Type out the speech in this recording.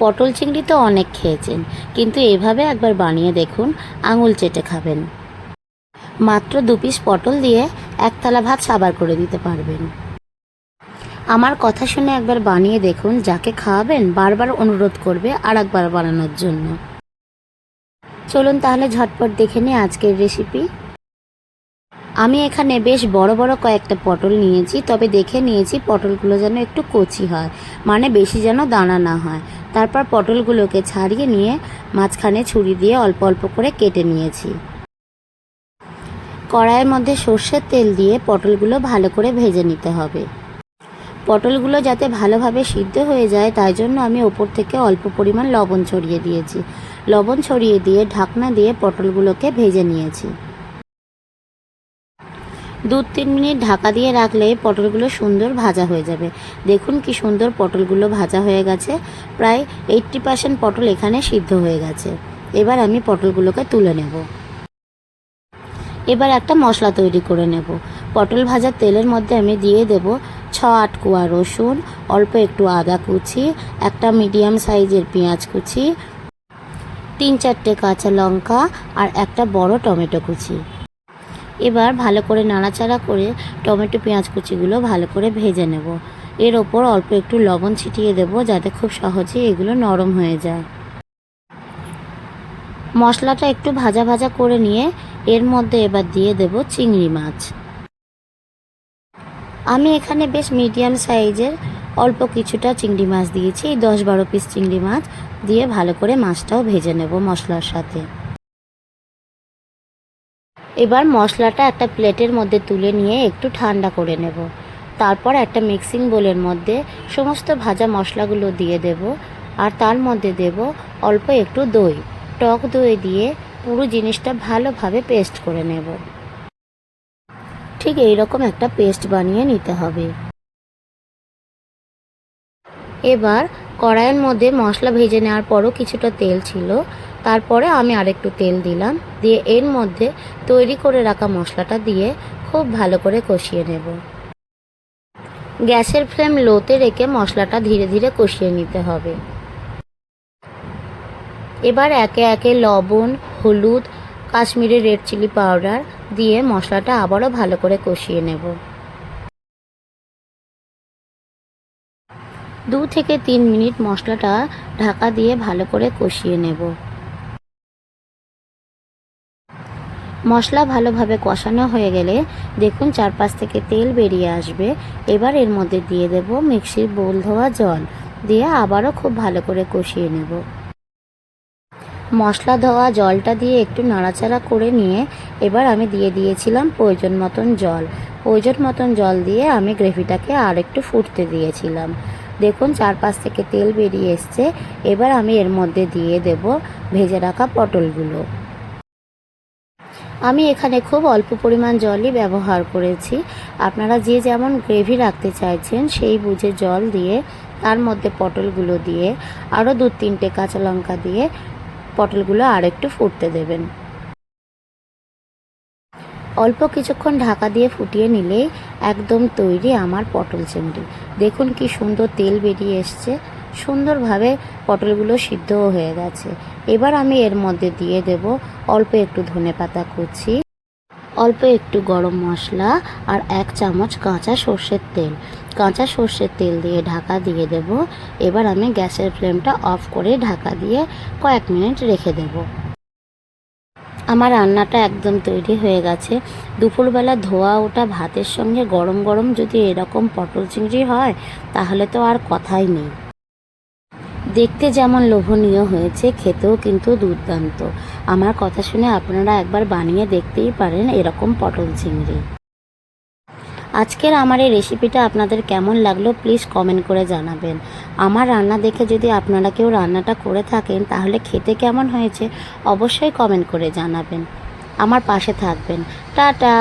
পটল চিংড়ি তো অনেক খেয়েছেন, কিন্তু এভাবে একবার বানিয়ে দেখুন, আঙুল চেটে খাবেন। মাত্র দু পিস পটল দিয়ে এক থালা ভাত সাবার করে দিতে পারবেন। আমার কথা শুনে একবার বানিয়ে দেখুন, যাকে খাওয়াবেন বারবার অনুরোধ করবে আর একবার বানানোর জন্য। চলুন তাহলে ঝটপট দেখে নিই আজকের রেসিপি আমি এখানে বেশ বড় বড় কয়েকটা পটল নিয়েছি, তবে দেখে নিয়েছি পটলগুলো যেন একটু কচি হয় মানে বেশি যেন দানা না হয়। তারপর পটলগুলোকে ছাড়িয়ে নিয়ে মাঝখানে ছুরি দিয়ে অল্প অল্প করে কেটে নিয়েছি। কড়াইয়ের মধ্যে সর্ষের তেল দিয়ে পটলগুলো ভালো করে ভেজে নিতে হবে। পটলগুলো যাতে ভালোভাবে সিদ্ধ হয়ে যায়, তাই জন্য আমি ওপর থেকে অল্প পরিমাণ লবণ ছড়িয়ে দিয়েছি। লবণ ছড়িয়ে দিয়ে ঢাকনা দিয়ে পটলগুলোকে ভেজে নিয়েছি। দু তিন মিনিট ঢাকা দিয়ে রাখলে পটলগুলো সুন্দর ভাজা হয়ে যাবে। দেখুন কি সুন্দর পটলগুলো ভাজা হয়ে গেছে। প্রায় এইট্টি পার্সেন্ট পটল এখানে সিদ্ধ হয়ে গেছে। এবার আমি পটলগুলোকে তুলে নেব। এবার একটা মশলা তৈরি করে নেব। পটল ভাজার তেলের মধ্যে আমি দিয়ে দেব ছ আট কোয়া রসুন, অল্প একটু আদা কুচি, একটা মিডিয়াম সাইজের পেঁয়াজ কুচি, তিন চারটে কাঁচা লঙ্কা আর একটা বড় টমেটো কুচি। এবার ভালো করে নাড়াচাড়া করে টমেটো পেঁয়াজ কুচিগুলো ভালো করে ভেজে নেব। এর ওপর অল্প একটু লবণ ছিটিয়ে দেব যাতে খুব সহজে এগুলো নরম হয়ে যায়। মশলাটা একটু ভাজা ভাজা করে নিয়ে এর মধ্যে এবার দিয়ে দেব চিংড়ি মাছ। আমি এখানে বেশ মিডিয়াম সাইজের অল্প কিছুটা চিংড়ি মাছ দিয়েছি এই দশ বারো পিস চিংড়ি মাছ দিয়ে ভালো করে মাছটাও ভেজে নেব মশলার সাথে। এবার মশলাটা একটা প্লেটের মধ্যে তুলে নিয়ে একটু ঠান্ডা করে নেব। তারপর একটা মিক্সিং বোলের মধ্যে সমস্ত ভাজা মশলাগুলো দিয়ে দেব আর তার মধ্যে দেব অল্প একটু দই। টক দই দিয়ে পুরো জিনিসটা ভালোভাবে পেস্ট করে নেব। ঠিক এই রকম একটা পেস্ট বানিয়ে নিতে হবে। এবার কড়াইয়ের মধ্যে মশলা ভেজে নেওয়ার পরও কিছুটা তেল ছিল। তারপরে আমি আরেকটু তেল দিলাম, দিয়ে এর মধ্যে তৈরি করে রাখা মশলাটা দিয়ে খুব ভালো করে কষিয়ে নেব। গ্যাসের ফ্লেম লোতে রেখে মশলাটা ধীরে ধীরে কষিয়ে নিতে হবে। এবার একে একে লবণ, হলুদ, কাশ্মীরি রেড চিলি পাউডার দিয়ে মশলাটা আবারও ভালো করে কষিয়ে নেব। দু থেকে তিন মিনিট মশলাটা ঢাকা দিয়ে ভালো করে কষিয়ে নেব। মশলা ভালোভাবে কষানো হয়ে গেলে দেখুন চারপাশ থেকে তেল বেরিয়ে আসবে। এবার এর মধ্যে দিয়ে দেব মিক্সির বোল ধোয়া জল। দিয়ে আবারও খুব ভালো করে কষিয়ে নেব। মশলা ধোয়া জলটা দিয়ে একটু নাড়াচাড়া করে নিয়ে এবার আমি দিয়ে দিয়েছিলাম প্রয়োজন মতন জল। প্রয়োজন মতন জল দিয়ে আমি গ্রেভিটাকে আর একটু ফুটতে দিয়েছিলাম। দেখুন চারপাশ থেকে তেল বেরিয়ে এসছে। এবার আমি এর মধ্যে দিয়ে দেব ভেজে রাখা পটলগুলো। আমি এখানে খুব অল্প পরিমাণ জলই ব্যবহার করেছি। আপনারা যে যেমন গ্রেভি রাখতে চাইছেন, সেই বুঝে জল দিয়ে, তার মধ্যে পটলগুলো দিয়ে, আরও দু তিনটে কাঁচা লঙ্কা দিয়ে পটলগুলো আর একটু ফুটতে দেবেন। অল্প কিছুক্ষণ ঢাকা দিয়ে ফুটিয়ে নিলেই একদম তৈরি আমার পটল চিংড়ি। দেখুন কি সুন্দর তেল বেরিয়ে এসছে। সুন্দরভাবে পটলগুলো সিদ্ধও হয়ে গেছে। এবার আমি এর মধ্যে দিয়ে দেব অল্প একটু ধনে পাতা কুচি, অল্প একটু গরম মশলা আর এক চামচ কাঁচা সর্ষের তেল। কাঁচা সর্ষের তেল দিয়ে ঢাকা দিয়ে দেব। এবার আমি গ্যাসের ফ্লেমটা অফ করে ঢাকা দিয়ে কয়েক মিনিট রেখে দেব। আমার রান্নাটা একদম তৈরি হয়ে গেছে। দুপুরবেলা ধোয়া ওটা ভাতের সঙ্গে গরম গরম যদি এরকম পটল চিংড়ি হয়, তাহলে তো আর কথাই নেই। দেখতে যেমন লোভনীয় হয়েছে, খেতেও কিন্তু দুর্দান্ত। আমার কথা শুনে আপনারা একবার বানিয়ে দেখতেই পারেন এরকম পটল চিংড়ি। আজকের আমার এই রেসিপিটা আপনাদের কেমন লাগল প্লিজ কমেন্ট করে জানাবেন। আমার রান্না দেখে যদি আপনারা কেউ রান্নাটা করে থাকেন, তাহলে খেতে কেমন হয়েছে অবশ্যই কমেন্ট করে জানাবেন। আমার পাশে থাকবেন। টাটা!